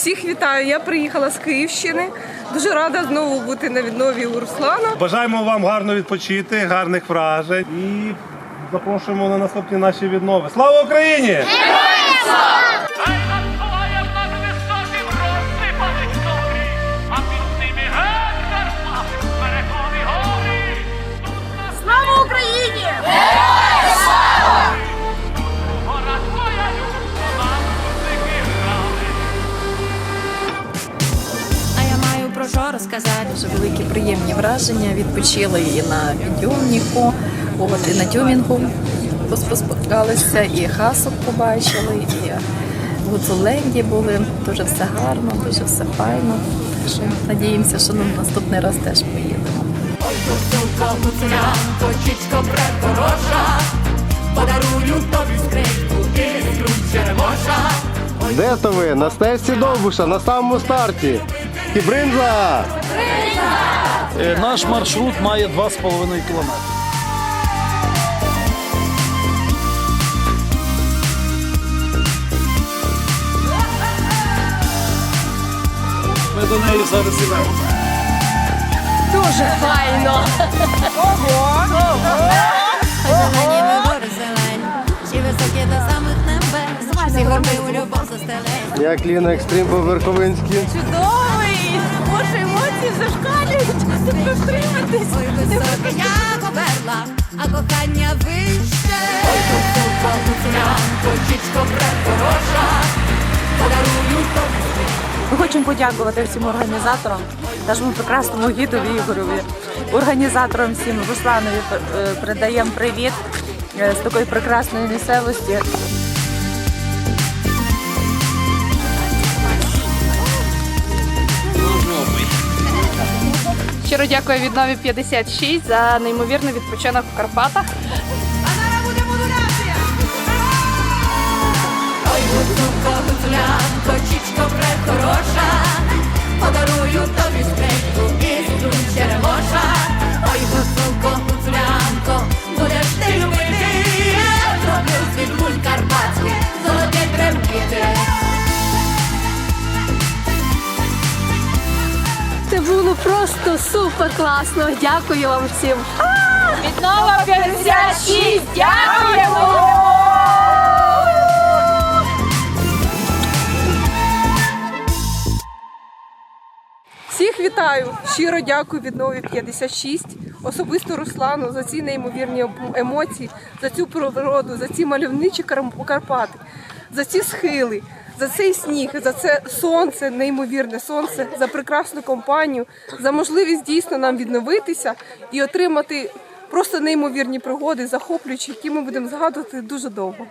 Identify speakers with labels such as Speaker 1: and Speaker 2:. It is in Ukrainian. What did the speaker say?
Speaker 1: Всіх вітаю. Я приїхала з Київщини. Дуже рада знову бути на віднові у Руслана.
Speaker 2: Бажаємо вам гарно відпочити, гарних вражень і запрошуємо на наступні наші віднови. Слава Україні!
Speaker 3: Героям надсилає
Speaker 4: розказати. Дуже великі приємні враження. Відпочили і на підйомнику, от, і на тюмінгу пос- поспускалися, і хасок побачили, і в Гуцуленді були. Дуже все гарно, дуже все файно. Так що надіємося, що на наступний раз теж поїдемо.
Speaker 5: Гуцулко, чічко препорожа, подарую тобі скрипку і.
Speaker 6: Де то ви? На стежці Довбуша, на самому старті. Кібринза!
Speaker 7: Е, Наш маршрут має 2,5 кілометри. Ми до неї зараз ідемо.
Speaker 4: Зелені гори зелені, всі високі до самих небес, всі горби у любов застелені.
Speaker 6: Як Ліна Екстрім по Верховинськи.
Speaker 4: Чудовий! Боже, емоції зашкалюють! Не втриматись!
Speaker 5: Ой, як оберла, а кохання вище. Ой, подарую тобі
Speaker 8: Ми хочемо подякувати всім організаторам, нашому прекрасному гідові Ігорові, організаторам всім Русланові е, передаємо привіт е, з такої прекрасної місцевості.
Speaker 1: Щиро дякую віднові 56 за неймовірний відпочинок у Карпатах.
Speaker 5: Ой, гуцулко, гуцулянко, чічко
Speaker 9: Це було просто супер класно. Дякую вам всім.
Speaker 5: Віднова 56, дякуємо!
Speaker 1: Всіх вітаю! Щиро дякую віднові 56, особисто Руслану за ці неймовірні ем- емоції, за цю природу, за ці мальовничі Карпати, за ці схили, за цей сніг, за це сонце, неймовірне сонце, за прекрасну компанію, за можливість дійсно нам відновитися і отримати просто неймовірні пригоди, захоплюючі, які ми будемо згадувати дуже довго.